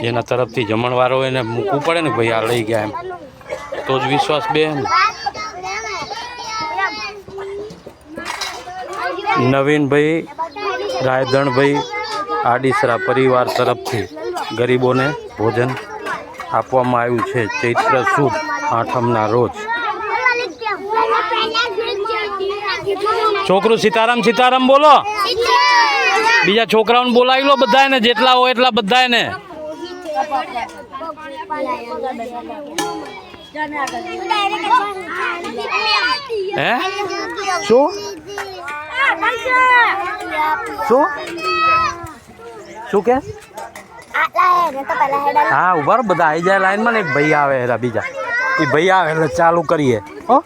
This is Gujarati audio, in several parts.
એના તરફથી જમણવારો એને મૂકવું પડે ને ભાઈ આ લઈ ગયા એમ તો જ વિશ્વાસ બે ને નવીનભાઈ રાયધણભાઈ આડીસરા પરિવાર તરફથી ગરીબોને ભોજન આપવામાં આવ્યું છે. ચૈત્ર સુદ આઠમના રોજ. છોકરું સીતારામ સીતારામ બોલો. બીજા છોકરાઓને બોલાવી લો બધાને જેટલા હોય એટલા બધાને હે? શું? શું? શું કે? હા ઊભા રહો બધા આવી જાય લાઈનમાં ને એક ભાઈ આવે એલા બીજા. એ ભાઈ આવે એટલે ચાલુ કરીએ. હો?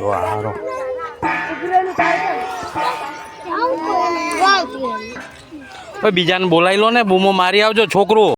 વારો બીજાને બોલાવી લો ને બૂમો મારી આવજો છોકરું.